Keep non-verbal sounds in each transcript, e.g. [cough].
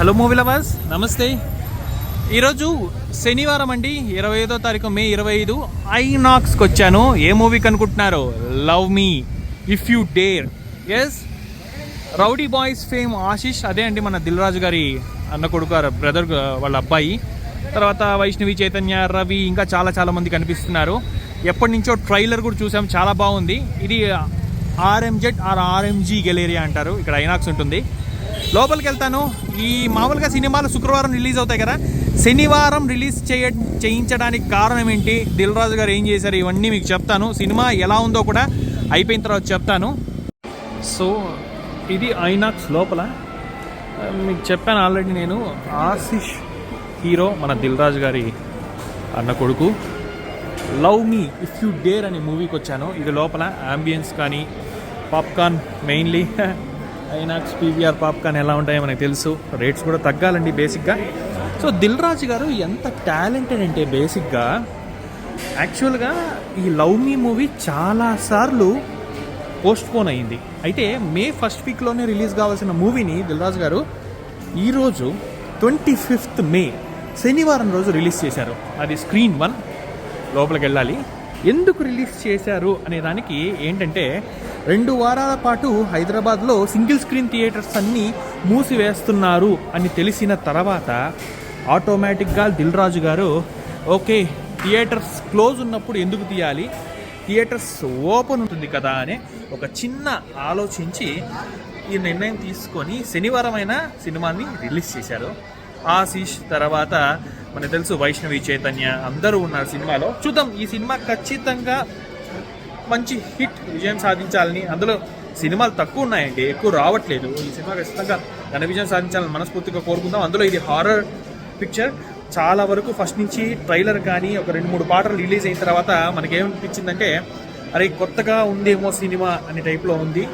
Hello movie lovers. నమస్తే. ఈరోజు శనివారం అండి ఇరవై ఐదో తారీఖు మే ఇరవై ఐదు ఐనాక్స్కి వచ్చాను. ఏ మూవీకి అనుకుంటున్నారు Love Me If You Dare. Yes rowdy boys fame Ashish అదే అండి మన దిల్ రాజు గారి అన్న కొడుకు బ్రదర్ వాళ్ళ అబ్బాయి. తర్వాత వైష్ణవి చైతన్య రవి ఇంకా చాలా చాలా మంది కనిపిస్తున్నారు. ఎప్పటి నుంచో ట్రైలర్ కూడా చూసాం. చాలా బాగుంది. ఇది ఆర్ఎంజెడ్ ఆర్ ఆర్ఎంజీ గెలేరియా అంటారు. ఇక్కడ ఐనాక్స్ ఉంటుంది. లోపలికి వెళ్తాను ఈ మామూలుగా సినిమాలు శుక్రవారం రిలీజ్ అవుతాయి కదా. శనివారం రిలీజ్ చేయ చేయించడానికి కారణం ఏంటి? దిల్ రాజు గారు ఏం చేశారు? ఇవన్నీ మీకు చెప్తాను. సినిమా ఎలా ఉందో కూడా అయిపోయిన తర్వాత చెప్తాను. సో ఇది ఐనాక్స్ లోపల. మీకు చెప్పాను ఆల్రెడీ నేను. ఆశిష్ హీరో మన దిల్ రాజు గారి అన్న కొడుకు. Love Me If You Dare అనే మూవీకి వచ్చాను. ఇది లోపల అంబియన్స్ కానీ popcorn mainly [laughs] INOX PVR popcorn ఎలా ఉంటాయో మనకు తెలుసు. రేట్స్ కూడా తగ్గాలండి బేసిక్గా. సో దిల్ రాజు గారు ఎంత టాలెంటెడ్ అంటే బేసిక్గా యాక్చువల్గా ఈ లవ్ మీ మూవీ చాలాసార్లు పోస్ట్పోన్ అయింది. అయితే మే ఫస్ట్ వీక్లోనే రిలీజ్ కావాల్సిన మూవీని దిల్రాజు గారు ఈరోజు ట్వంటీ ఫిఫ్త్ మే శనివారం రోజు రిలీజ్ చేశారు. అది స్క్రీన్ వన్. లోపలికి వెళ్ళాలి. ఎందుకు రిలీజ్ చేశారు అనే దానికి ఏంటంటే రెండు వారాల పాటు హైదరాబాద్లో సింగిల్ స్క్రీన్ థియేటర్స్ అన్నీ మూసివేస్తున్నారు అని తెలిసిన తర్వాత ఆటోమేటిక్గా దిల్ రాజు గారు ఓకే థియేటర్స్ క్లోజ్ ఉన్నప్పుడు ఎందుకు తీయాలి? థియేటర్స్ ఓపెన్ ఉంటుంది కదా అని ఒక చిన్న ఆలోచించి ఈ నిర్ణయం తీసుకొని శనివారం అయినా సినిమాని రిలీజ్ చేశారు. ఆశీష్ తర్వాత మనకు తెలుసు వైష్ణవి చైతన్య అందరూ ఉన్నారు సినిమాలో. చూద్దాం ఈ సినిమా ఖచ్చితంగా మంచి హిట్ విజయం సాధించాలని. అందులో సినిమాలు తక్కువ ఉన్నాయండి ఎక్కువ రావట్లేదు. ఈ సినిమా ఖచ్చితంగా ఘన విజయం సాధించాలని మనస్ఫూర్తిగా కోరుకుందాం. అందులో ఇది హారర్ పిక్చర్. చాలా వరకు ఫస్ట్ నుంచి ట్రైలర్ కానీ ఒక రెండు మూడు పాటలు రిలీజ్ అయిన తర్వాత మనకేమనిపించిందంటే అరే కొత్తగా ఉందేమో సినిమా అనే టైప్లో ఉంది.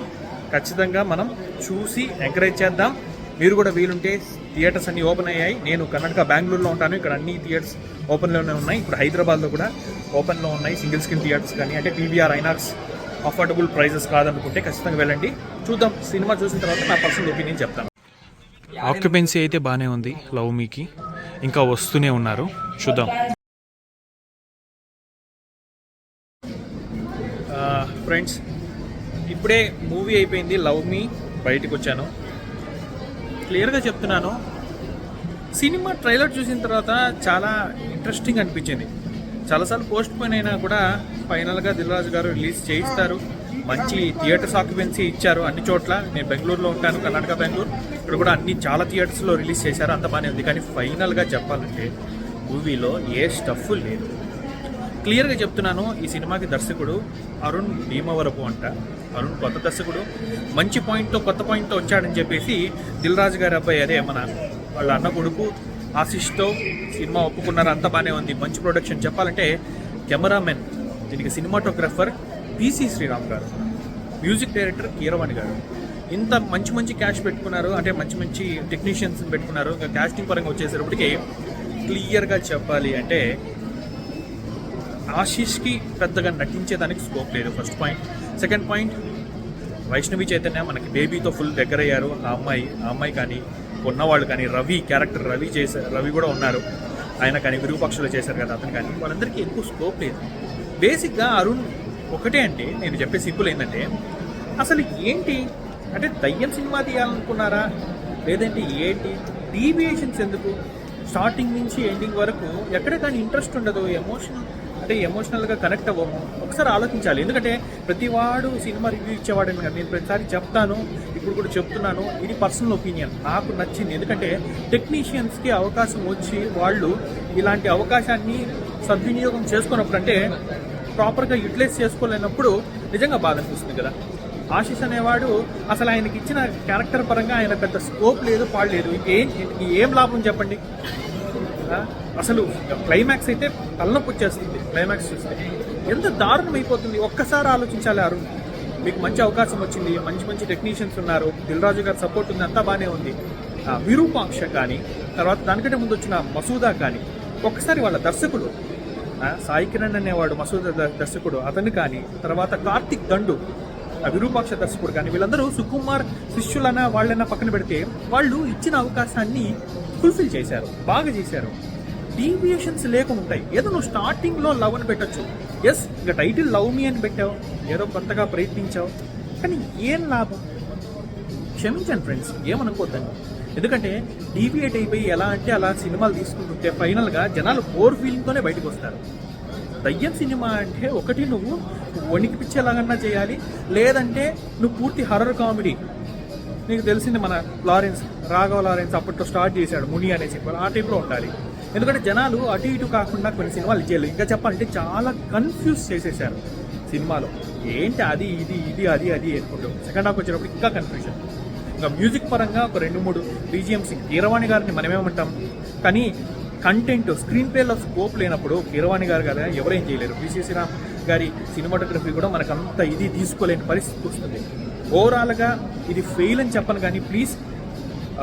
ఖచ్చితంగా మనం చూసి ఎంకరేజ్ చేద్దాం. మీరు కూడా వీలుంటే థియేటర్స్ అన్ని ఓపెన్ అయ్యాయి. నేను కర్ణాటక బెంగళూరులో ఉంటాను. ఇక్కడ అన్ని థియేటర్స్ ఓపెన్లోనే ఉన్నాయి. ఇప్పుడు హైదరాబాద్లో కూడా ఓపెన్లో ఉన్నాయి. సింగిల్ స్క్రీన్ థియేటర్స్ కానీ అంటే పీవీఆర్ ఐనాక్స్ అఫోర్డబుల్ ప్రైజెస్ కాదనుకుంటే ఖచ్చితంగా వెళ్ళండి. చూద్దాం. సినిమా చూసిన తర్వాత నా పర్సనల్ ఒపీనియన్ చెప్తాను. ఆక్యుపెన్సీ అయితే బాగానే ఉంది లవ్ మీకి. ఇంకా వస్తూనే ఉన్నారు. చూద్దాం. ఫ్రెండ్స్ ఇప్పుడే మూవీ అయిపోయింది లవ్ మీ. బయటకు వచ్చాను. క్లియర్గా చెప్తున్నాను. సినిమా ట్రైలర్ చూసిన తర్వాత చాలా ఇంట్రెస్టింగ్ అనిపించింది. చాలాసార్లు పోస్ట్ పోయిన అయినా కూడా ఫైనల్గా దిల్రాజు గారు రిలీజ్ చేయిస్తారు. మంచి థియేటర్స్ ఆక్యుపెన్సీ ఇచ్చారు అన్ని చోట్ల. నేను బెంగళూరులో ఉంటాను కర్ణాటక బెంగళూరు. ఇక్కడ కూడా అన్ని చాలా థియేటర్స్లో రిలీజ్ చేశారు అంత బాగానే ఉంది. కానీ ఫైనల్గా చెప్పాలంటే మూవీలో ఏ స్టఫ్ లేదు. క్లియర్గా చెప్తున్నాను ఈ సినిమాకి దర్శకుడు అరుణ్ భీమవరపు అంట. అరుణ్ కొత్త దర్శకుడు. మంచి పాయింట్తో కొత్త పాయింట్తో వచ్చాడని చెప్పేసి దిల్ రాజు గారి అబ్బాయి అదే మన వాళ్ళ అన్న కొడుకు ఆశిష్తో సినిమా ఒప్పుకున్నారు. అంతా బాగానే ఉంది. మంచి ప్రొడక్షన్. చెప్పాలంటే కెమెరామెన్ దీనికి సినిమాటోగ్రఫర్ పిసి శ్రీరామ్ గారు. మ్యూజిక్ డైరెక్టర్ కీరవాణి గారు. ఇంత మంచి మంచి క్యాష్ పెట్టుకున్నారు. అంటే మంచి మంచి టెక్నీషియన్స్ పెట్టుకున్నారు. ఇంకా క్యాస్టింగ్ పరంగా వచ్చేసరికి క్లియర్గా చెప్పాలి అంటే ఆశీష్కి పెద్దగా నటించేదానికి స్కోప్ లేదు first point second point Vaishnavi Chaitanya మనకి బేబీతో ఫుల్ దగ్గర అయ్యారు. ఆ అమ్మాయి ఆ అమ్మాయి కానీ ఉన్నవాళ్ళు కానీ రవి క్యారెక్టర్ రవి చేశారు రవి కూడా ఉన్నారు. ఆయన కానీ విరూపాక్షలో చేశారు కదా అతను కానీ. వాళ్ళందరికీ ఎక్కువ స్కోప్ లేదు. బేసిక్గా అరుణ్ ఒకటే అంటే నేను చెప్పే సింపుల్ ఏంటంటే అసలు ఏంటి? అంటే దయ్యం సినిమా తీయాలనుకున్నారా? లేదంటే ఏంటి? డీవియేషన్స్ ఎందుకు? స్టార్టింగ్ నుంచి ఎండింగ్ వరకు ఎక్కడ కానీ ఇంట్రెస్ట్ ఉండదు ఎమోషన్ అంటే ఎమోషనల్గా కనెక్ట్ అవ్వము ఒకసారి ఆలోచించాలి. ఎందుకంటే ప్రతివాడు సినిమా రివ్యూ ఇచ్చేవాడని కాదు. నేను ప్రతిసారి చెప్తాను ఇప్పుడు కూడా చెప్తున్నాను. ఇది పర్సనల్ ఒపీనియన్ నాకు నచ్చింది. ఎందుకంటే టెక్నీషియన్స్కి అవకాశం వచ్చి వాళ్ళు ఇలాంటి అవకాశాన్ని సద్వినియోగం చేసుకున్నప్పుడు అంటే ప్రాపర్గా యూటిలైజ్ చేసుకోలేనప్పుడు నిజంగా బాధ అనిపిస్తుంది కదా. ఆశీష్ అనేవాడు అసలు ఆయనకి ఇచ్చిన క్యారెక్టర్ పరంగా ఆయన పెద్ద స్కోప్ లేదు పాడలేదు ఏం ఏం లాభం చెప్పండి? అసలు క్లైమాక్స్ అయితే తలనొప్పి వచ్చేస్తుంది క్లైమాక్స్ చూస్తే. ఎంత దారుణం అయిపోతుంది ఒక్కసారి ఆలోచించాలి అరుణ్. మీకు మంచి అవకాశం వచ్చింది మంచి మంచి టెక్నీషియన్స్ ఉన్నారు దిల్ రాజు గారి సపోర్ట్ ఉంది అంతా బాగానే ఉంది. విరూపాక్ష కానీ తర్వాత దానికంటే ముందు వచ్చిన మసూదా కానీ ఒక్కసారి వాళ్ళ దర్శకుడు సాయి కిరణ్ అనేవాడు మసూదా దర్శకుడు అతను కానీ తర్వాత కార్తిక్ దండు విరూపాక్ష దర్శకుడు కానీ వీళ్ళందరూ సుకుమార్ శిష్యులన్న వాళ్ళైనా పక్కన పెడితే వాళ్ళు ఇచ్చిన అవకాశాన్ని ఫుల్ఫిల్ చేశారు బాగా చేశారు. డీవియేషన్స్ లేకుండా ఉంటాయి. ఏదో నువ్వు స్టార్టింగ్లో లవ్ అని పెట్టొచ్చు. ఎస్ ఇంకా టైటిల్ లవ్ మీ అని పెట్టావు. ఏదో కొత్తగా ప్రయత్నించావు. కానీ ఏం లాభం? క్షమించండి ఫ్రెండ్స్ ఏమనుకోద్దండి. ఎందుకంటే డీవియేట్ అయిపోయి ఎలా అంటే అలా సినిమాలు తీసుకుంటుంటే ఫైనల్గా జనాలు బోర్ ఫీలింగ్తోనే బయటకు వస్తారు. దయ్యం సినిమా అంటే ఒకటి నువ్వు వణికి పిచ్చేలాగన్నా చేయాలి. లేదంటే నువ్వు పూర్తి హర్రర్ కామెడీ నీకు తెలిసింది మన లారెన్స్ రాఘవ లారెన్స్ అప్పట్లో స్టార్ట్ చేశాడు ముని అనే సినిమా. ఆ టైప్లో ఉండాలి. ఎందుకంటే జనాలు అటు ఇటు కాకుండా కొన్ని సినిమాలు ఇచ్చేయాలి ఇంకా చెప్పాలంటే చాలా కన్ఫ్యూజ్ చేసేసారు సినిమాలో. ఏంటి అది ఇది ఇది అది అది అనుకుంటాం సెకండ్ హాఫ్ వచ్చినప్పుడు ఇంకా కన్ఫ్యూజన్ ఇంకా మ్యూజిక్ పరంగా ఒక రెండు మూడు బీజిఎంస్ కీరవాణి గారిని మనమేమంటాం? కానీ కంటెంట్ స్క్రీన్ ప్లేలో స్కోప్ లేనప్పుడు కీరవాణి గారు కదా ఎవరేం చేయలేరు. పిసిసి రామ్ గారి సినిమాటోగ్రఫీ కూడా మనకు అంత ఇది తీసుకోలేని పరిస్థితి వస్తుంది. ఓవరాల్గా ఇది ఫెయిల్ అని చెప్పను కానీ ప్లీజ్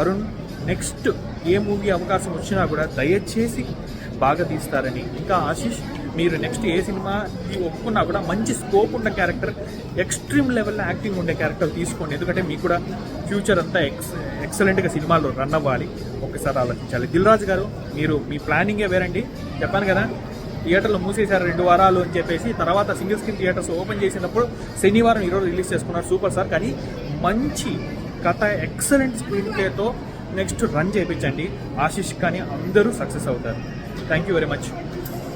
అరుణ్ నెక్స్ట్ ఏ మూవీ అవకాశం వచ్చినా కూడా దయచేసి బాగా తీస్తారని. ఇంకా ఆశీష్ మీరు నెక్స్ట్ ఏ సినిమా ఒప్పుకున్నా కూడా మంచి స్కోప్ ఉన్న క్యారెక్టర్ ఎక్స్ట్రీమ్ లెవెల్లో యాక్టింగ్ ఉండే క్యారెక్టర్ తీసుకోండి. ఎందుకంటే మీకు కూడా ఫ్యూచర్ అంతా ఎక్స్ ఎక్సలెంట్గా సినిమాలు రన్ అవ్వాలి. ఒకసారి ఆలోచించాలి. దిల్రాజు గారు మీరు మీ ప్లానింగే వేరండి? చెప్పాను కదా థియేటర్లు మూసేశారు రెండు వారాలు అని చెప్పేసి తర్వాత సింగిల్ స్క్రీన్ థియేటర్స్ ఓపెన్ చేసినప్పుడు శనివారం ఈరోజు రిలీజ్ చేసుకున్నారు సూపర్ సార్. కానీ మంచి కథ ఎక్సలెంట్ స్క్రీన్ ప్లేతో నెక్స్ట్ రన్ చేయించండి ఆశిష్ కానీ అందరూ సక్సెస్ అవుతారు. Thank you very much